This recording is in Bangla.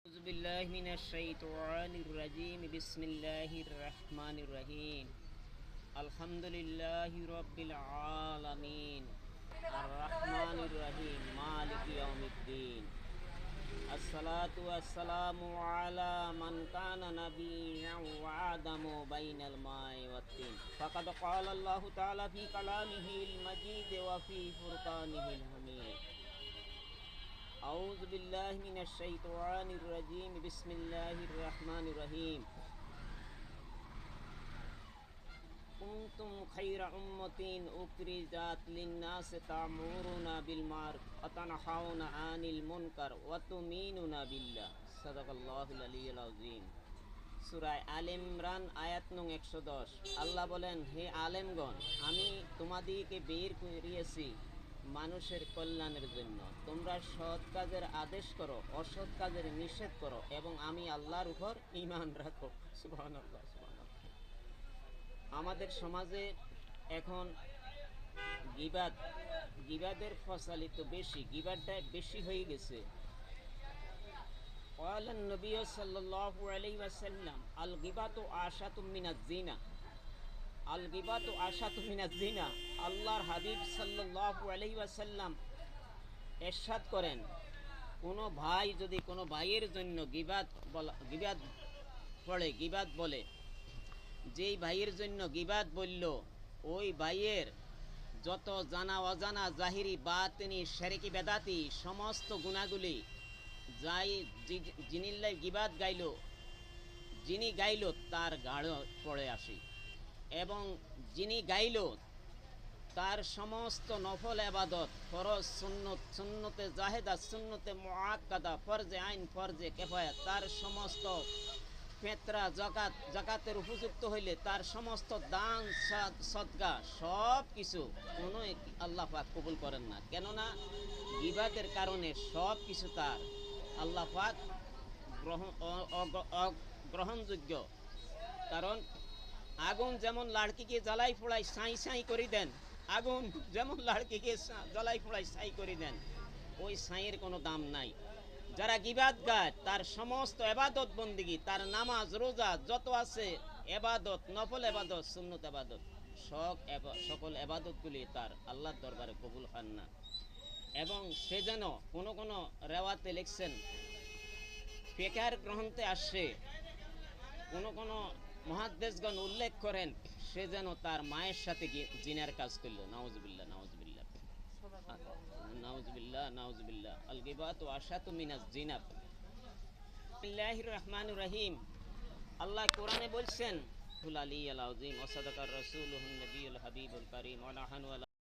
أعوذ بالله من الشيطان الرجيم. بسم الله الرحمن الرحيم. الحمد لله رب العالمين. الرحمن الرحيم. مالك يوم الدين. الصلاة والسلام على من كان نبيا وآدم بين الماء والطين فقد قال الله تعالى في كلامه المجيد وفي فرقانه الحميد. أعوذ بالله من الشيطان الرجيم بسم الله الرحمن الرحيم كنتم خير أمة أخرجت للناس تأمرون بالمعروف وتنهون عن المنكر وتؤمنون بالله صدق الله العلي العظيم সুরায় আল ইমরান আয়াত নং একশো দশ আল্লাহ বলেন হে আলেমগণ আমি তোমাদিকে বের করিয়েছি মানুষের কল্যাণের জন্য তোমরা সৎ কাজের আদেশ করো অসৎ কাজের নিষেধ করো এবং আমি আল্লাহর উপর ইমান রাখো সুবহানাল্লাহ সুবহানাল্লাহ আমাদের সমাজে এখন গিবাদ গিবাদের ফসালিত বেশি গিবাদটা বেশি হয়ে গেছে قال النبي صلى الله عليه وسلم الغيبة عاشة من الزنا আল গিবাত আশাতু মিনাজ জিনা আল্লাহর হাবিব সাল্লাল্লাহু আলাইহি ওয়াসাল্লাম এরশাদ করেন, কোনো ভাই যদি কোনো ভাইয়ের জন্য গিবাত বলা গিবাত পড়ে গিবাত বলে, যেই ভাইয়ের জন্য গিবাত বলল, ওই ভাইয়ের যত জানা অজানা জাহিরি, বাতিনি শেরেকি বেদাতি সমস্ত গুণাগুলি যাই যি- গিবাদ গাইল, যিনি গাইল, তার গাঢ় পড়ে আসি। এবং যিনি গাইল, তার সমস্ত নফল আবাদত ফরজ সুন্নত, সুন্নতে জাহেদা, সুন্নতে মুআক্কাদা, ফরজে আইন, ফরজে কেফায়া তার সমস্ত পেত্রা জাকাত জাকাতের উপযুক্ত হইলে তার সমস্ত দান, সাদ- সদকা সব কিছু কোনো আল্লাহ কবুল করেন না। কেননা বিবাদের কারণে সব কিছু তার আল্লাহ পাক গ্রহণ গ্রহণযোগ্য কারণ আগুন যেমন লাড়কিকে জ্বালাই ফোড়াই সাঁই সাঁই করে দেন, আগুন যেমন লাড়কিকে জ্বালাই ফোড়াই সাঁই করে দেন, ওই সাইয়ের কোনো দাম নাই। যারা গিবাদ গায়, তার সমস্ত এবাদত বন্দিগি, তার নামাজ, রোজা, যত আছে, এবাদত, নফল এবাদত, সুন্নত এবাদত, সব সকল এবাদতগুলি তার আল্লাহর দরবারে কবুল হন না। এবং সে যেন কোনো কোনো রেওয়াতে লিখছেন পেকার গ্রহণতে আসছে কোনো কোনো মহাদ্দেশগণ উল্লেখ করেন, সে যেন তার মায়ের সাথে গিয়ে জিনার কাজ করল। নাউজবিল্লা নাউজবিল্লা নাউজবিল্লা নাউজবিল্লা আল গিবাত ও আশাতু মিনাজ জিনাব বিল্লাহির রহমান রহিম। আল্লাহ কোরআনে বলছেন আলী আল আযীম ওয়া সাদাকার রাসূলুহুন নবিয়ুল হাবিবুল করিম ওয়া নাহানু আলা